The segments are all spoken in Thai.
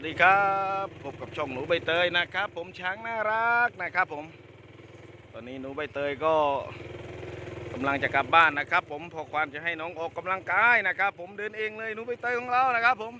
วัสดีครับพบกับช่องหนูใบเตยนะครับ ผมช้างน่ารักนะครับผม ตอนนี้หนูใบเตยก็กำลังจะกลับบ้านนะครับ ผมพอควานจะให้น้องออกกำลังกายนะครับ ผมเดินเองเลยหนูใบเตยของเรานะครับ ผม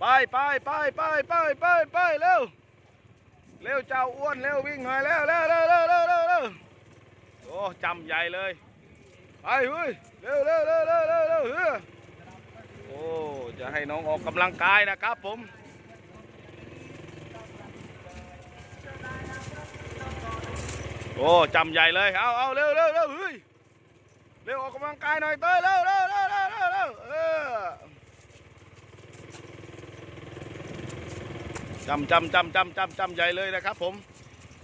ไปไปไปไปไปไปไปเร็วเร็วเจ้าอ้วนเร็ววิ่งหน่อยเร็วเร็วเร็วเร็วเร็วเร็วเร็วโอ้จำใหญ่เลยไปเฮ้ยเร็วเร็วเร็วเร็วเร็วเร็วเฮ้ยโอ้ จะให้น้องออกกำลังกายนะครับผมโอ้จำใหญ่เลยเอาเอาเร็วเร็วเร็วเฮ้ยเร็วออกกำลังกายหน่อยเต้ยเร็วเร็วเร็วเร็วเร็วเออจำจำจำจำจำจำใหญ่เลยนะครับ ผม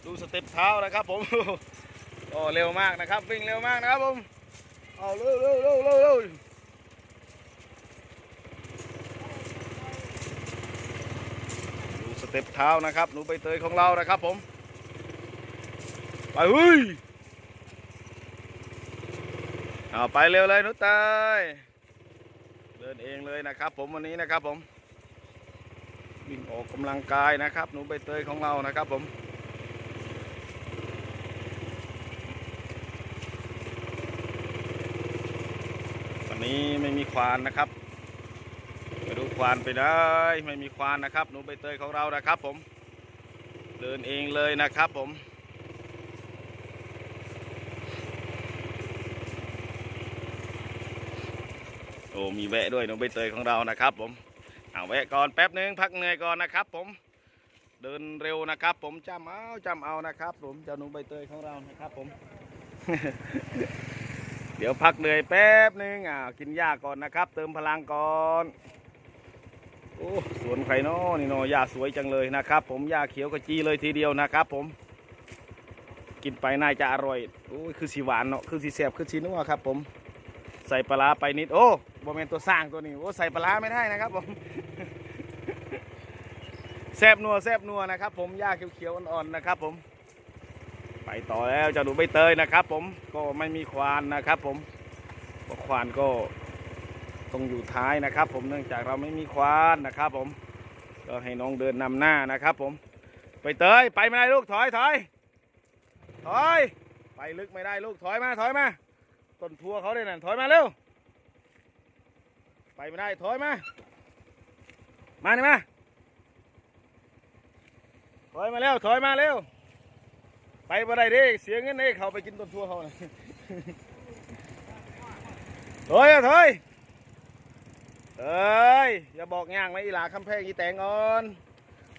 ดูสเต็ปเท้านะครับผมโอ้เร็วมากนะครับวิ่งเร็วมากนะครับผมเอาเร็วเร็วเร็วเร็ว เต็ปเท้านะครับ หนูใบเตยของเรานะครับผม ไปเฮ้ยเอาไปเร็วเลยหนูเตยเดินเองเลยนะครับ ผมวันนี้นะครับผมวิ่งออกกำลังกายนะครับ หนูใบเตยของเรานะครับผมวันนี้ไม่มีควานนะครับ ควานไปได้ไม่มีควานนะครับหนูใบเตยของเรานะครับผม เดินเองเลยนะครับผมโอ้มีแวะด้วยหนูใบเตยของเรานะครับผมเอาแวะก่อนแป๊บหนึ่งพักเหนื่อยก่อนนะครับผมเดินเร็วนะครับ ผมจำเอาจำเอานะครับ ผมเจ้าหนูใบเตยของเรานะครับ ผม เดี๋ยวพักเหนื่อยแป๊บหนึ่งอ่ากินหญ้าก่อนนะครับ เติมพลังก่อน โอ้สวนไข่นอนี่นอหญ้าสวยจังเลยนะครับ ผมหญ้าเขียวกระจีเลยทีเดียวนะครับผม กินไปน่าจะอร่อยโอ้ยคือสีหวานเนาะคือสีแสบคือสีนัวครับ ผม ใส่ปลาไปนิดโอ้บอมเมนตัวสร้างตัวนี้โอ้ใส่ปลาไม่ได้นะครับผมแซบนัวแซบนัวนะครับ ผมหญ้าเขียวๆอ่อนๆนะครับ ผม ไปต่อแล้วจะดูใบเตยนะครับ ผมก็ไม่มีควานนะครับ ผมควานก็ ต้องอยู่ท้ายนะครับ ผมเนื่องจากเราไม่มีควานนะครับ ผมก็ให้น้องเดินนำหน้านะครับ ผมใบเตยไปไม่ได้ลูกถอยถอยถอยไปลึกไม่ได้ลูกถอยมาถอยมาต้นทัวเขาเลยนั่นถอยมาเร็วไปไม่ได้ถอยมามานี่มาถอยมาเร็วถอยมาเร็วไปบ่ได้ด้เสียเงินเด้เขาไปกินต้นทั่วเขาน่ะถอยอะถอย เอ้ยอย่าบอกย่างนะอีหลาคำแพงอีแตงอ่อน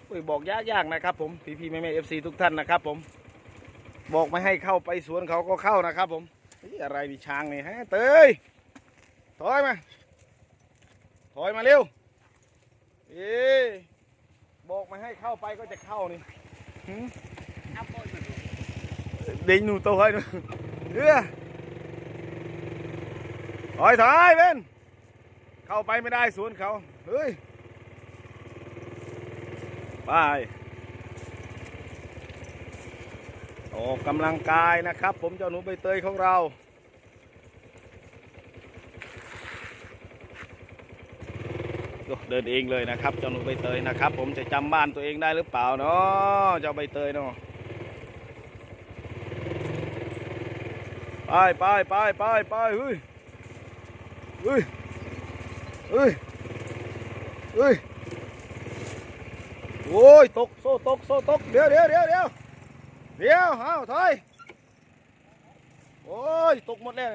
อุ้ยบอกยากยากนะครับผมพี่พี่แม่แม่เอฟซีทุกท่านนะครับผม บอกไม่ให้เข้าไปสวนเขาก็เข้านะครับ ผมอะไรมีช้างนี่ฮะเตยถอยมาถอยมาเร็วเอ๊บอกไม่ให้เข้าไปก็จะเข้านี่หืม đi nu tôi hơi nữa đưa thôi thôi bên เเข้าไปไม่ได้สวนเขาเฮ้ยไปออกกำลังกายนะครับ ผมเจ้าหนูใบเตยของเราเดินเองเลยนะครับเจ้าหนูใบเตยนะครับ ผมจะจำบ้านตัวเองได้หรือเปล่าเนาะเจ้าใบเตยเนาะไปไปไปไปไปเฮ้ยเฮ้ย เฮ้ยเฮ้ยโอ้ยตกโซ่ตกโซ่ตกเดี๋ยวเดี๋ยวเดี๋ยวเดี๋ยวเดี๋ยวเอาถอยโอ้ยตกหมดแล้ว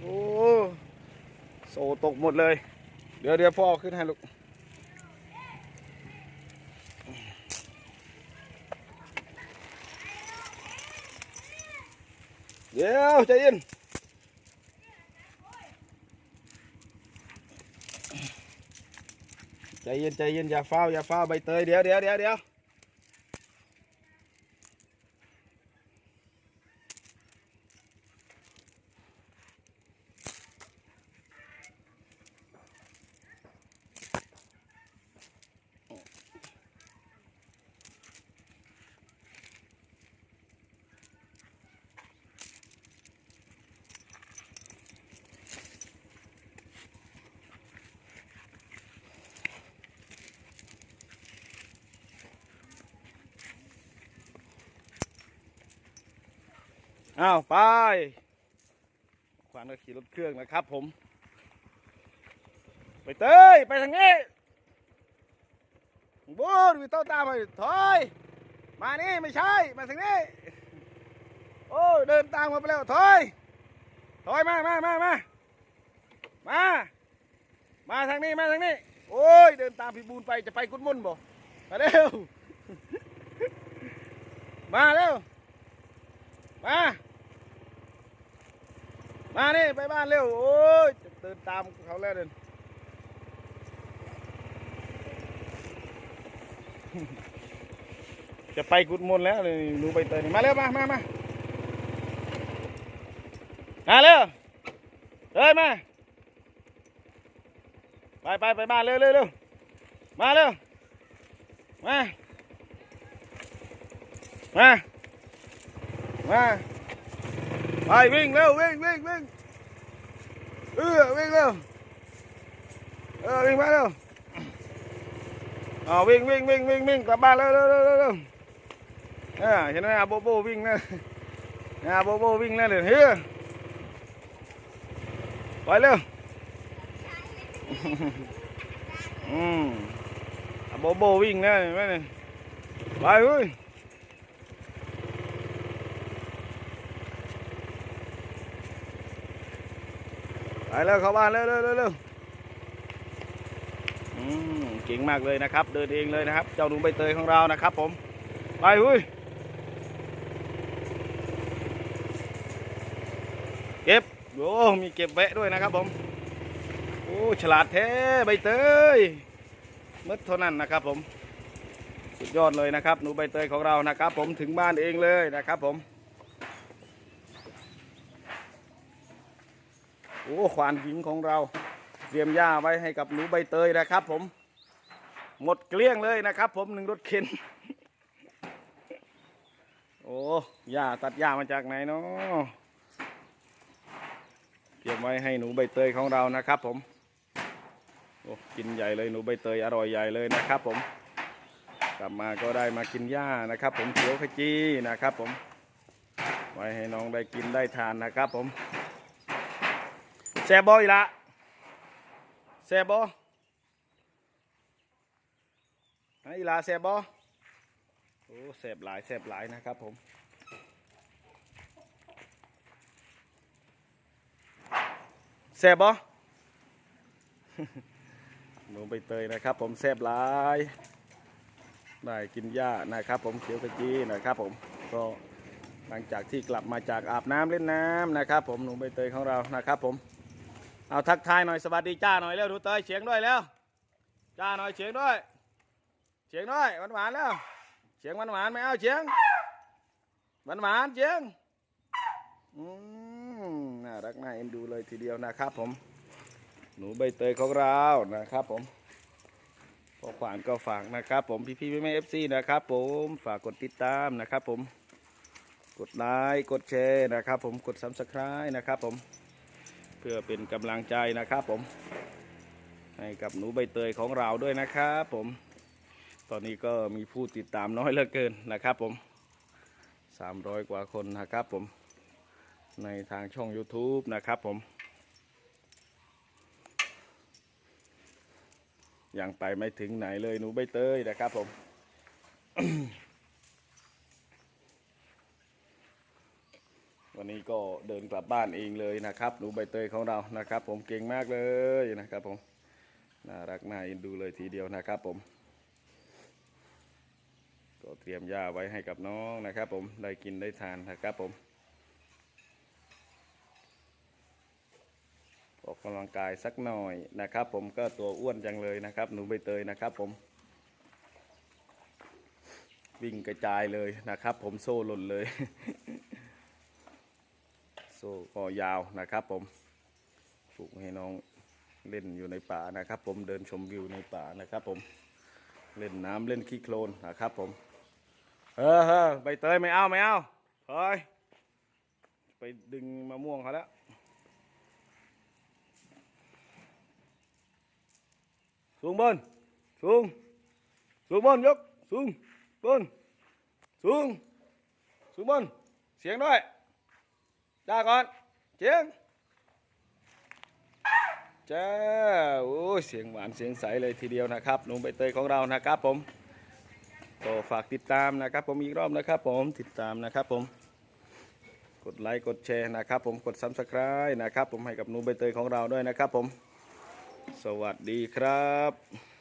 โอ้โซ่ตกหมดเลย เดี๋ยวเดี๋ยวพ่อขึ้นให้ลูกเดี๋ยวใจเย็น ใจเย็นใจเย็นอย่าเฝ้าอย่าเฝ้าใบเตยเดี๋ยวเดี๋ยวเดี๋ยวเดี๋ยว อ้าวไปขวานก็ขี่รถเครื่องนะครับผม ไปเตยไปทางนี้บูดวิโต้ตามไปถอยมานี่ไม่ใช่มาทางนี้โอ้ยเดินตามมาไปแล้วถอยถอยมามามามามามาทางนี้มาทางนี้ โอ้ยเดินตามพี่บูนไปจะไปกุดมุ่นบ่มาเร็วมาเร็ว มา มานี่ไปบ้านเร็ว โอ้ยจะเดินตามเขาแล้วเดินจะไปกุดมนแล้วเลยหนูใบเตยนี่มาเร็วมามามามาเร็วเฮ้ยมาไปไปไปบ้านเร็วเร็วเร็วมาเร็วมา มา มาไปวิ่งเร็ววิ่งวิ่งวิ่งเออวิ่งเร็วเออวิ่งมาเร็วอ๋อวิ่งวิ่งวิ่งวิ่งวิ่งกลับบ้านเร็วเร็วเร็วเร็วเร็วเออเห็นไหมอาโบโบวิ่งนะอาโบโบวิ่งแล้วเลยเฮ้ยไปเร็วอืมอาโบโบวิ่งนะเห็นไหมเนี่ยไปเฮ้ย ไปแล้วเข้าบ้านเร็วเร็วเร็วเร็วอืมเก่งมากเลยนะครับ เดินเองเลยนะครับ เจ้าหนูใบเตยของเรานะครับ ผม ไปเฮ้ยเก็บโอ้มีเก็บแวะด้วยนะครับผมโอ้ฉลาดแท้ใบเตยมืดเท่านั้นนะครับผม สุดยอดเลยนะครับ หนูใบเตยของเรานะครับ ผมถึงบ้านเองเลยนะครับผม โอ้ควานหญิงของเราเตรียมหญ้าไว้ให้กับหนูใบเตยนะครับ ผม หมดเกลี้ยงเลยนะครับ ผมหนึ่งรถเข็น โอ้หญ้าตัดหญ้ามาจากไหนเนาะเก็บไว้ให้หนูใบเตยของเรานะครับ ผมโอ้กินใหญ่เลยหนูใบเตยอร่อยใหญ่เลยนะครับ ผม กลับมาก็ได้มากินหญ้านะครับ ผมเขียวขจีนะครับ ผม ไว้ให้น้องได้กินได้ทานนะครับ ผม แซบบอีละแซบบอให้อีลาแซบบอโอ้แซบหลายแซบหลายนะครับผมแซบบ่หนูใบเตยนะครับ ผมแซบหลายได้กินหญ้านะครับ ผมเขียวขจีนะครับผมก็หลังจากที่กลับมาจากอาบน้ำเล่นน้ำนะครับ ผมหนูใบเตยของเรานะครับผม เอาทักทายหน่อยสวัสดีจ้าหน่อยเร็วหนูเตยเฉียงด้วยแล้วจ้าหน่อยเฉียงด้วย เฉียงด้วยหวานหวานๆแล้วเฉียงหวานหวานไม่เอาเฉียงหวานหวานเฉียงอืมน่ารักน่าเอ็นดูเลยทีเดียวนะครับผม หนูใบเตยของเรานะครับผมพอขวานก็ฝากนะครับ ผมพี่พี่แม่เอฟซีนะครับ ผมฝากกดติดตามนะครับ ผมกดไลค์กดแชร์นะครับ ผมกดซับสไครต์นะครับผม พื่อเป็นกำลังใจนะครับผม ให้กับหนูใบเตยของเราด้วยนะครับผม ตอนนี้ก็มีผู้ติดตามน้อยเหลือเกินนะครับผม 300 กว่าคนนะครับผม ในทางช่อง YouTube นะครับผม ยังไปไม่ถึงไหนเลยหนูใบเตยนะครับผมันนี้ก็เดินกลับบ้านเองเลยนะครับหนูใบเตยของเรานะครับ ผมเก่งมากเลยนะครับ ผมน่ารักน่าเอ็นดูเลยทีเดียวนะครับ ผม ก็เตรียมหญ้าไว้ให้กับน้องนะครับ ผมได้กินได้ทานนะครับผมออกกำลังกายสักหน่อยนะครับ ผมก็ตัวอ้วนจังเลยนะครับ หนูใบเตยนะครับ ผม วิ่งกระจายเลยนะครับ ผมโซ่หล่นเลย ซ่ก็ยาวนะครับผมปลูกให้น้องเล่นอยู่ในป่านะครับ ผมเดินชมวิวในป่านะครับ ผมเล่นน้ำเล่นขี้โคลนนะครับ ผมเออเออใบเตยไม่เอาไม่เอาเฮ้ยไปดึงมะม่วงเขาแล้วสูงบนสูงสูงบนยกสูงบนสูงสูงบนเสียงด้วย จ้าก่อนเจียงจ้าโอ้ยเสียงหวานเสียงใสเลยทีเดียวนะครับหนุ่มใบเตยของเรานะครับผมก็ฝากติดตามนะครับ ผมอีกรอบนะครับ ผมติดตามนะครับผม กดไลค์กดแชร์นะครับ ผมกด subscribe นะครับ ผมให้กับหนูใบเตยของเราด้วยนะครับ ผม สวัสดีครับ